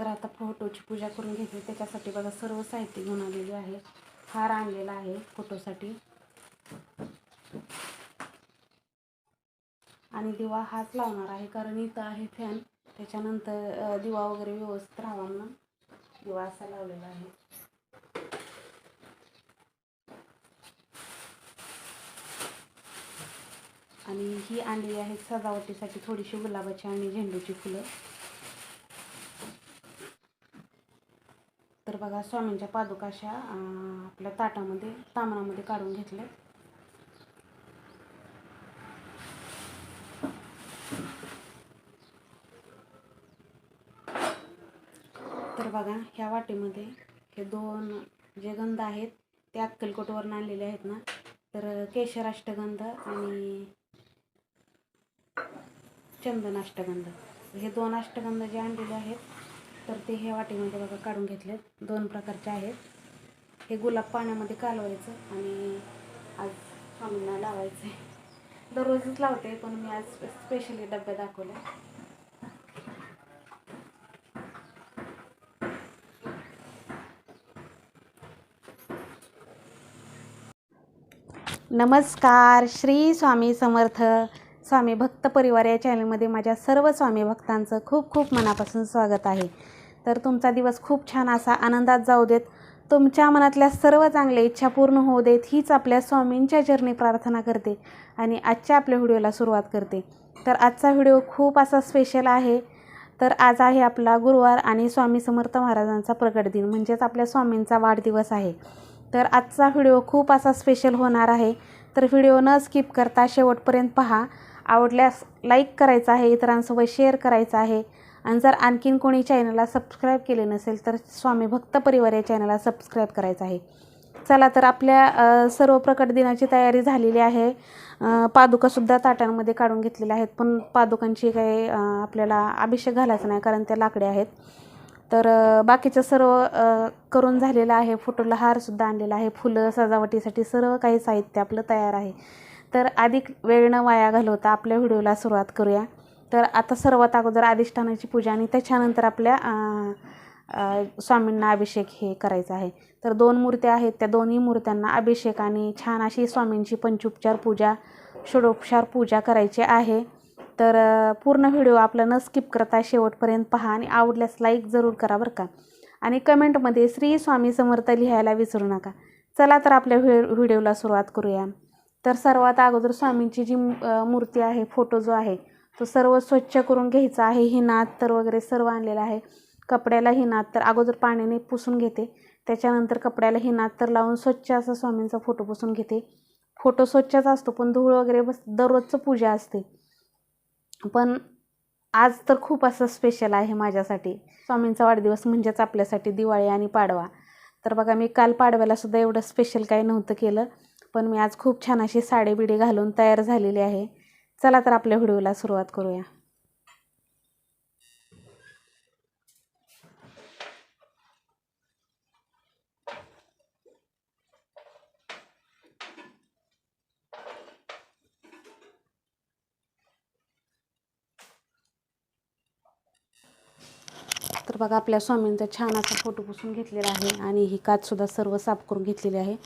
तर आता फोटोची पूजा करून घेतली त्याच्यासाठी बघा सर्व साहित्य घेऊन आलेले आहे. हार आणलेला आहे फोटोसाठी. आणि दिवा हाच लावणार आहे कारण इथं आहे फॅन त्याच्यानंतर दिवा वगैरे व्यवस्थित राहावा म्हणून दिवा असा लावलेला आहे. आणि ही आणलेली आहे सजावटीसाठी थोडीशी गुलाबाची आणि झेंडूची फुलं. बघा स्वामींच्या पादुकाशा आपल्या ताटामध्ये तांबणामध्ये काढून घेतल्या. तर बघा ह्या वाटीमध्ये हे दोन जे गंध आहेत ते अक्कलकोटवरून आणलेले आहेत ना. तर केशर अष्टगंध आणि चंदन अष्टगंध. हे दोन अष्टगंध जे आणलेले आहेत तर ते ह्या वाटीमध्ये बघा काढून घेतलेत. दोन प्रकारचे आहेत. हे गुलाब पाण्यामध्ये कालवायचं आणि आज स्वामींना लावायचं आहे दररोजच लावते पण मी आज स्पेशली डब्या दाखवल्या नमस्कार श्री स्वामी समर्थ. स्वामी भक्त परिवार या चॅनलमध्ये माझ्या सर्व स्वामी भक्तांचं खूप खूप मनापासून स्वागत आहे. तर तुमचा दिवस खूप छान असा आनंदात जाऊ देत. तुमच्या मनातल्या सर्व चांगल्या इच्छा पूर्ण होऊ देत हीच आपल्या स्वामींच्या चरणी प्रार्थना करते आणि आजच्या आपल्या व्हिडिओला सुरुवात करते. तर आजचा व्हिडिओ खूप असा स्पेशल आहे. तर आज आहे आपला गुरुवार आणि स्वामी समर्थ महाराजांचा प्रगट दिन म्हणजेच आपल्या स्वामींचा वाढदिवस आहे. तर आजचा व्हिडिओ खूप असा स्पेशल होणार आहे. तर व्हिडिओ न स्किप करता शेवटपर्यंत पहा. आवडल्यास लाईक करायचं आहे इतरांसोबत शेअर करायचं आहे. आणि जर आणखीन कोणी चॅनलला सबस्क्राईब केले नसेल तर स्वामी भक्त परिवार या चॅनलला सबस्क्राईब करायचं आहे. चला तर आपल्या सर्व प्रकट दिनाची तयारी झालेली आहे. पादुकासुद्धा ताटांमध्ये काढून घेतलेल्या आहेत पण पादुकांची काही आपल्याला अभिषेक घालायचा नाही कारण त्या लाकडे आहेत. तर बाकीचं सर्व करून झालेलं आहे. फोटोला हारसुद्धा आणलेला आहे. फुलं सजावटीसाठी सर्व काही साहित्य आपलं तयार आहे. तर अधिक वेळ न वाया घालवता आपल्या व्हिडिओला सुरुवात करूया. तर आता सर्वात अगोदर अधिष्ठानाची पूजा आणि त्याच्यानंतर आपल्या स्वामींना अभिषेक हे करायचं आहे. तर दोन मूर्त्या आहेत त्या दोन्ही मूर्त्यांना अभिषेक आणि छान अशी स्वामींची पंचोपचार पूजा षडोपचार पूजा करायची आहे. तर पूर्ण व्हिडिओ आपला न स्किप करता शेवटपर्यंत पहा आणि आवडल्यास लाईक जरूर करा बरं का. आणि कमेंटमध्ये श्री स्वामी समर्थ लिहायला विसरू नका. चला तर आपल्या व्हि व्हिडिओला सुरुवात करूया. तर सर्वात अगोदर स्वामींची जी मूर्ती आहे फोटो जो आहे तो सर्व स्वच्छ करून घ्यायचा आहे. ही नात तर वगैरे सर्व आणलेलं आहे. कपड्याला ही नात तर अगोदर पाण्याने पुसून घेते. त्याच्यानंतर कपड्याला ही नात तर लावून स्वच्छ असा स्वामींचा फोटो पुसून घेते. फोटो स्वच्छच असतो पण धूळ वगैरे बस दररोजचं पूजा असते. पण आज तर खूप असं स्पेशल आहे माझ्यासाठी. स्वामींचा वाढदिवस म्हणजेच आपल्यासाठी दिवाळी आणि पाडवा. तर बघा मी काल पाडव्याला सुद्धा एवढं स्पेशल काही नव्हतं केलं. पण मी आज खूप छान अशी साडी बिडी घालून तयार झालेली आहे. चला तर आपल्या व्हिडिओला सुरुवात करूया. तर बघा आपल्या स्वामींचा छान असा फोटो पुसून घेतलेला आहे आणि ही काचसुद्धा सर्व साफ करून घेतलेली आहे.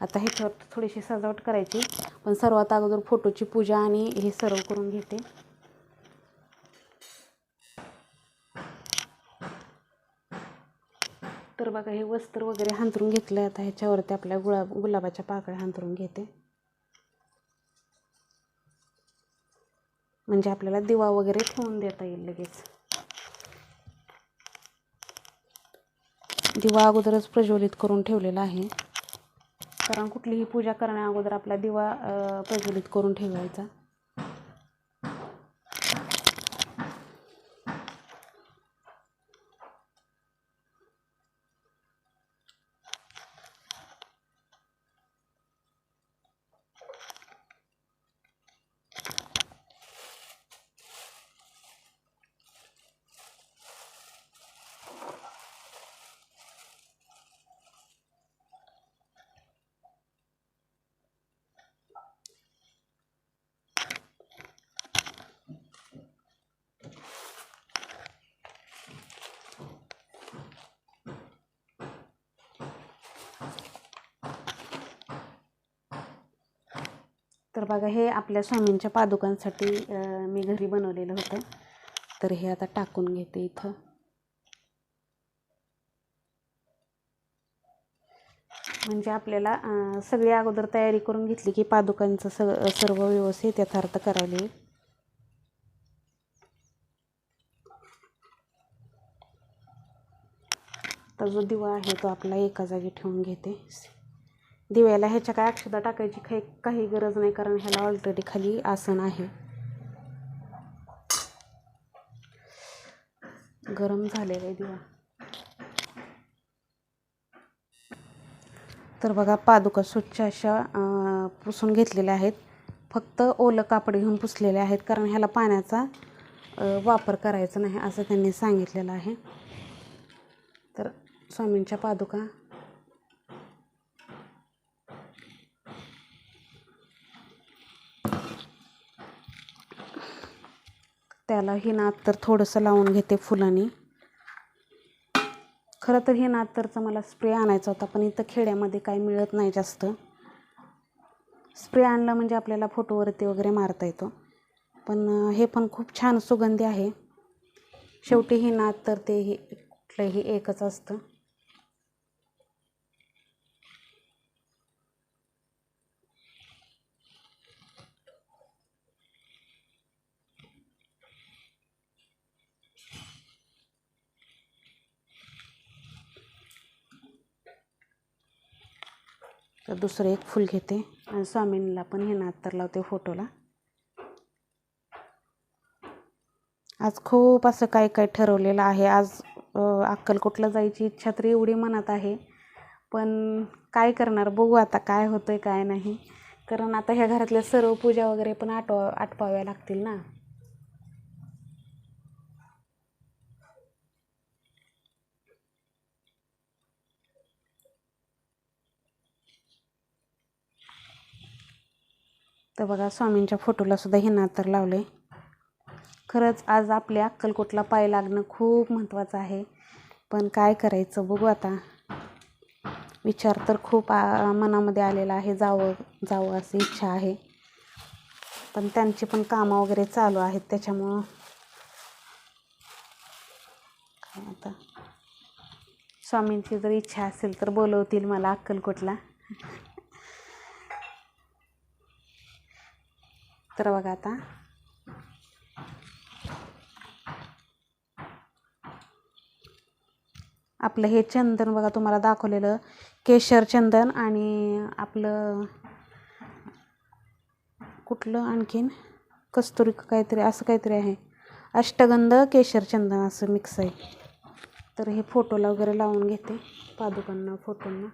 आता ह्याच्यावर थोडीशी सजावट करायची. पण सर्वात अगोदर फोटोची पूजा आणि हे सर्व करून घेते. तर बघा हे वस्त्र वगैरे हांतरून घेतलं आता. ह्याच्यावरती आपल्या गुलाब गुलाबाच्या पाकळ्या हांतरून घेते. म्हणजे आपल्याला दिवा वगैरे ठेवून देता येईल लगेच. दिवा अगोदरच प्रज्वलित करून ठेवलेला आहे. कारण कुठलीही पूजा करण्या अगोदर आपला दिवा प्रज्वलित करून ठेवायचा. तर बघा हे आपल्या स्वामींच्या पादुकांसाठी मी घरी बनवलेलं होतं. तर हे आता टाकून घेते इथं. म्हणजे आपल्याला सगळी अगोदर तयारी करून घेतली की पादुकांचं स सर्व व्यवस्थित यथार्थ करायला येईल तर जो दिवा आहे तो आपला एका जागी ठेवून घेते. दिव्याला ह्याच्या काय अक्षता टाकायची काही काही गरज नाही कारण ह्याला ऑलरेडी खाली आसन आहे. गरम झालेला आहे दिवा. तर बघा पादुका स्वच्छ अशा पुसून घेतलेल्या आहेत. फक्त ओलं कापड घेऊन पुसलेले आहेत कारण ह्याला पाण्याचा वापर करायचा नाही असं त्यांनी सांगितलेलं आहे. तर स्वामींच्या पादुका त्याला हे नात तर थोडंसं लावून घेते फुलांनी. खरं तर हे नात्तरचा मला स्प्रे आणायचा होता पण इथं खेड्यामध्ये काही मिळत नाही जास्त. स्प्रे आणला म्हणजे आपल्याला फोटोवरती वगैरे मारता येतो. पण हे पण खूप छान सुगंधी आहे. शेवटी हे नात तर ते हे कुठलंही एकच असतं. तर दुसरं एक फूल घेते. आणि स्वामींना पण हे नात तर लावते फोटोला. आज खूप असं काय काय ठरवलेलं आहे. आज अक्कलकोटला जायची इच्छा तरी एवढी मनात आहे. पण काय करणार? बघू आता काय होतं आहे काय नाही. कारण आता ह्या घरातल्या सर्व पूजा वगैरे पण आटवा आटपाव्या लागतील ना. तर बघा स्वामींच्या फोटोला सुद्धा हे नातर लावले. खरंच आज आपल्या अक्कलकोटला पाय लागणं खूप महत्त्वाचं आहे. पण काय करायचं बघू आता. विचार तर खूप आ, मनामध्ये आलेला आहे जावं जावं अशी इच्छा आहे. पण त्यांची पण कामं वगैरे चालू आहेत त्याच्यामुळं. काय आता? स्वामींची जर इच्छा असेल तर बोलवतील मला अक्कलकोटला. तर बघा आता. आपलं हे चंदन बघा तुम्हाला दाखवलेलं. केशर चंदन आणि आपलं कुठलं आणखीन? कस्तुरी काहीतरी असं काहीतरी आहे. अष्टगंध केशर चंदन असं मिक्स आहे. तर हे फोटोला वगैरे लावून घेते पादुकांना फोटोंना.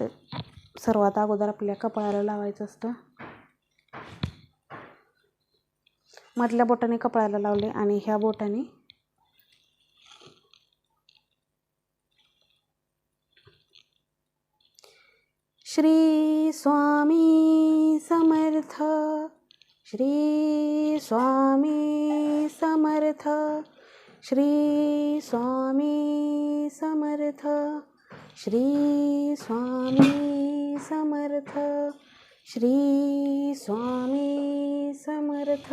तर सर्वात अगोदर आपल्या कपाळाला लावायचं असतं. मधल्या बोटाने कपाळाला लावले आणि ह्या बोटाने श्री स्वामी समर्थ श्री स्वामी समर्थ श्री स्वामी समर्थ श्री स्वामी समर्थ श्री स्वामी समर्थ।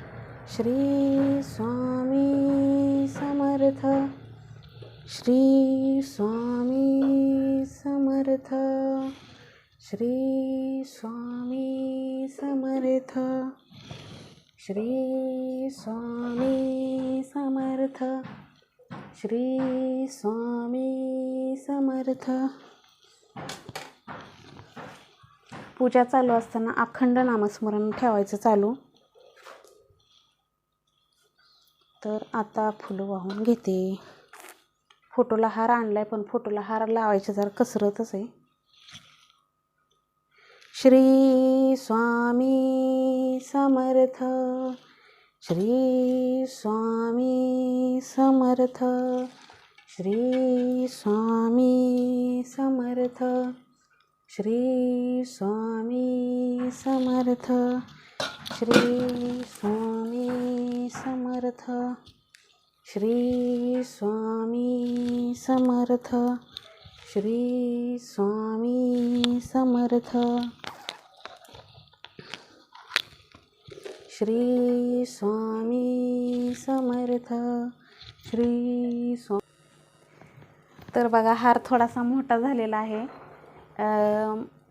श्री स्वामी समर्थ। श्री स्वामी समर्थ। श्री स्वामी समर्थ। श्री स्वामी समर्थ। श्री स्वामी समर्थ। पूजा चालू असताना अखंड नामस्मरण ठेवायचं चालू. तर आता फुलं वाहून घेते. फोटोला हार आणलाय पण फोटोला हार लावायची जरा कसरतच आहे. श्री स्वामी समर्थ श्री स्वामी समर्थ श्री स्वामी समर्थ श्री स्वामी समर्थ. श्री स्वामी समर्थ। श्री स्वामी समर्थ। श्री स्वामी समर्थ। श्री स्वामी समर्थ। श्री स्वा तर बघा हार थोडासा मोठा झालेला आहे.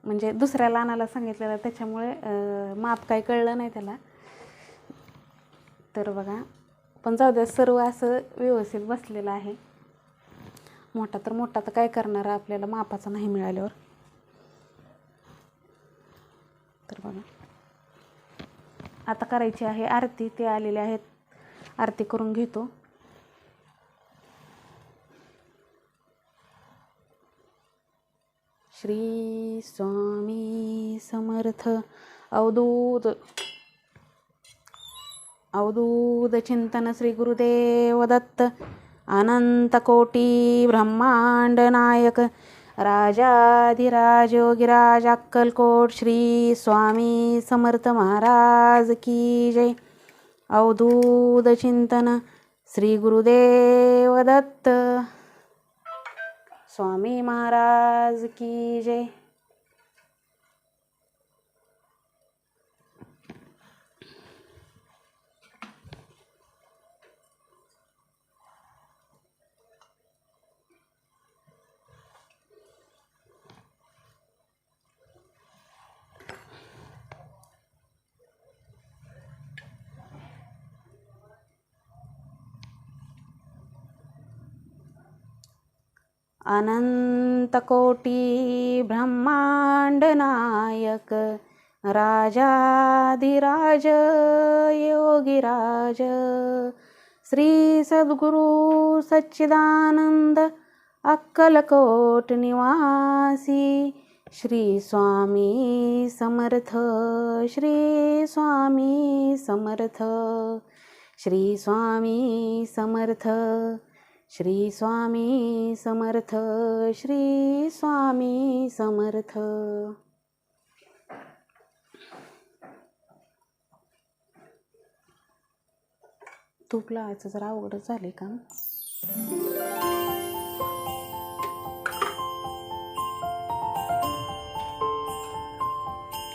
म्हणजे दुसऱ्या लहानाला सांगितलेलं त्याच्यामुळे माप काही कळलं नाही त्याला. तर बघा पण जाऊ द्या सर्व असं व्यवस्थित बसलेलं आहे. मोठा तर मोठा तर काय करणार आपल्याला? मापाचा नाही मिळाल्यावर. तर बघा. आता करायची आहे आरती ते आलेले आहेत. आरती करून घेतो. श्री स्वामी समर्थ. अवधूत. अवधूत चिंतन श्री गुरुदेव दत्त. अनंत कोटी ब्रह्मांड नायक. राजाधिराज योगिराज अक्कलकोट श्री स्वामी समर्थ महाराज की जय. अवधूत चिंतन श्री गुरुदेव दत्त. स्वामी महाराज की जय. अनंतकोटी ब्रह्माण्डनायक राजाधिराज योगिराज श्री सद्गुरु सच्चिदानंद अक्कलकोट निवासी श्री स्वामी समर्थ श्री स्वामी समर्थ श्री स्वामी समर्थ। श्री स्वामी समर्थ श्री स्वामी समर्थ. तूप लावायचं जरा अवघडच झाले का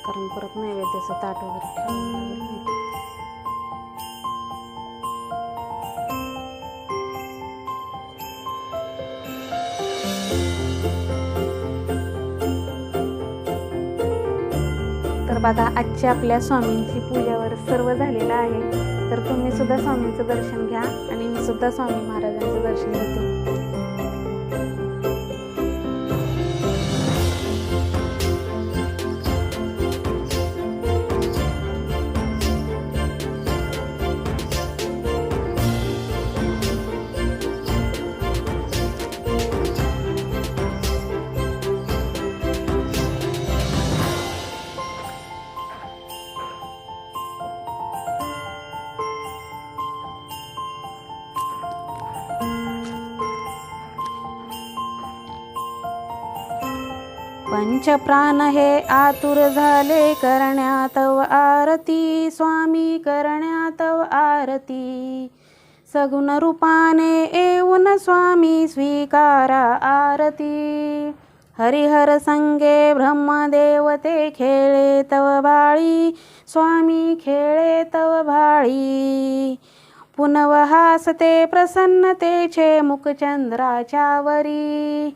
कारण परत नैवेद्याचं ताट वगैरे बघा आजच्या आपल्या स्वामींची पूजावर सर्व झालेलं आहे. तर तुम्ही सुद्धा स्वामींचं दर्शन घ्या आणि मी सुद्धा स्वामी महाराजांचं दर्शन घेते. पंचप्राण हे आतुर झाले करण्यात व आरती स्वामी करण्यात व आरती. सगुण रूपाने येऊन स्वामी स्वीकारा आरती. हरिहर संगे ब्रह्मदेवते खेळे तव बाळी स्वामी खेळे तव भाळी. पुनवहासते प्रसन्नतेचे मुखचंद्राच्या वरी.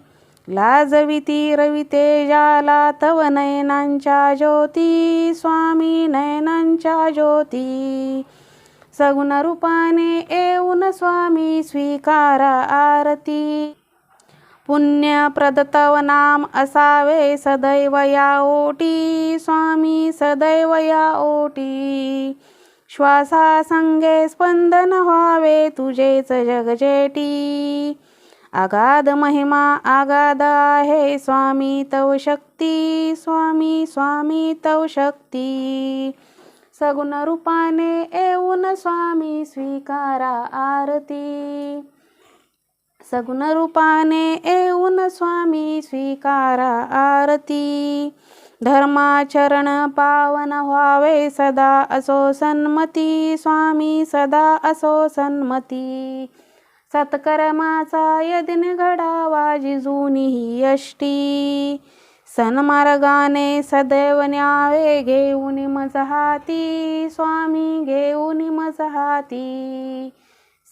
लाजविती रविते जाला तव नयनांच्या ज्योती स्वामी नयनांच्या ज्योती. सगुण रूपाने येऊन स्वामी स्वीकारा आरती. पुण्यप्रद तव नाम असावे सदैव या ओटी. स्वामी सदैव या ओटी. श्वासासंगे स्पंदन व्हावे तुझेच जगजेटी. आगाध महिमा आगाध आहे स्वामी तव शक्ती स्वामी स्वामी तव शक्ती. सगुण रूपाने येऊन स्वामी स्वीकारा आरती. सगुण रूपाने येऊन स्वामी स्वीकारा आरती. धर्माचरण पावन व्हावे सदा असो सन्मती स्वामी सदा असो सन्मती. सत्कर्माचा यदिन घडावा जिजूनी ही यष्टी. सन्मार्गाने सदैव न्यावे घेऊन मजहाती स्वामी घेऊन मजहाती.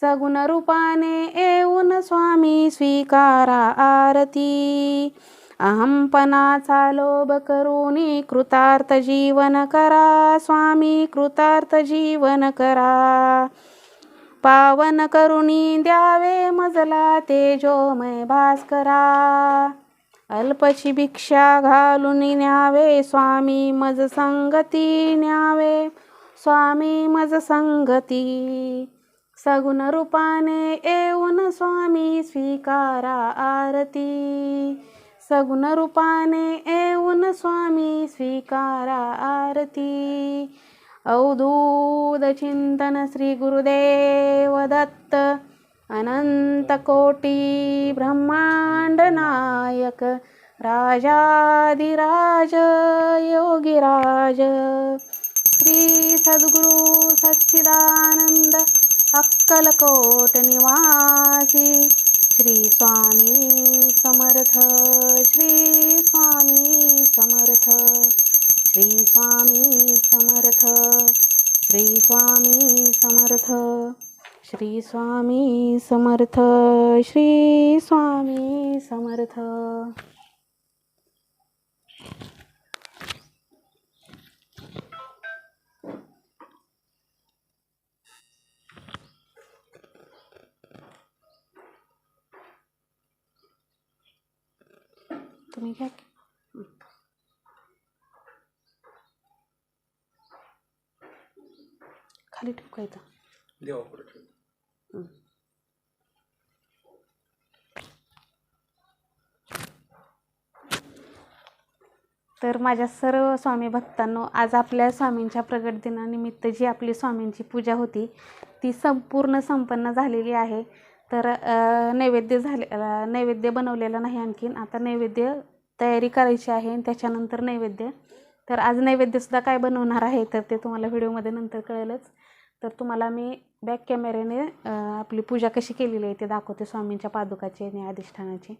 सगुण रूपाने येऊन स्वामी स्वीकारा आरती. अहंपणाचा लोभ करूनी कृतार्थ जीवन करा स्वामी कृतार्थ जीवन करा. पावन करुणी द्यावे मजला तेजोमय भास्करा. अल्पची भिक्षा घालून न्यावे स्वामी मज संगती न्यावे. स्वामी मज संगती. सगुण रूपाने येऊन स्वामी स्वीकारा आरती. सगुण रूपाने येऊन स्वामी स्वीकारा आरती. अवधूत चिंतन श्री गुरुदेव दत्त अनंत ब्रह्मांड नायक राजाधिराज योगिराज। श्री सद्गुरु सच्चिदानंद अक्कलकोट निवासी। श्री स्वामी समर्थ श्री स्वामी समर्थ। श्री स्वामी समर्थ श्री स्वामी समर्थ श्री स्वामी समर्थ श्री स्वामी समर्थ. तुम्ही घ्या खाली ठेवू का इथं? देवापुढे ठेव. तर माझ्या सर्व स्वामी भक्तांनो आज आपल्या स्वामींच्या प्रगट दिनानिमित्त जी आपली स्वामींची पूजा होती ती संपूर्ण संपन्न झालेली आहे. तर अ, नैवेद्य झाले अ, नैवेद्य बनवलेला नाही आणखीन. आता नैवेद्य तयारी करायची आहे आणि त्याच्यानंतर नैवेद्य तर आज नैवेद्यसुद्धा काय बनवणार आहे तर ते तुम्हाला व्हिडिओमध्ये नंतर कळेलच. तर तुम्हाला मी बॅक कॅमेऱ्याने आपली पूजा कशी केलेली आहे ते दाखवते स्वामींच्या पादुकाची आणि अधिष्ठानाची.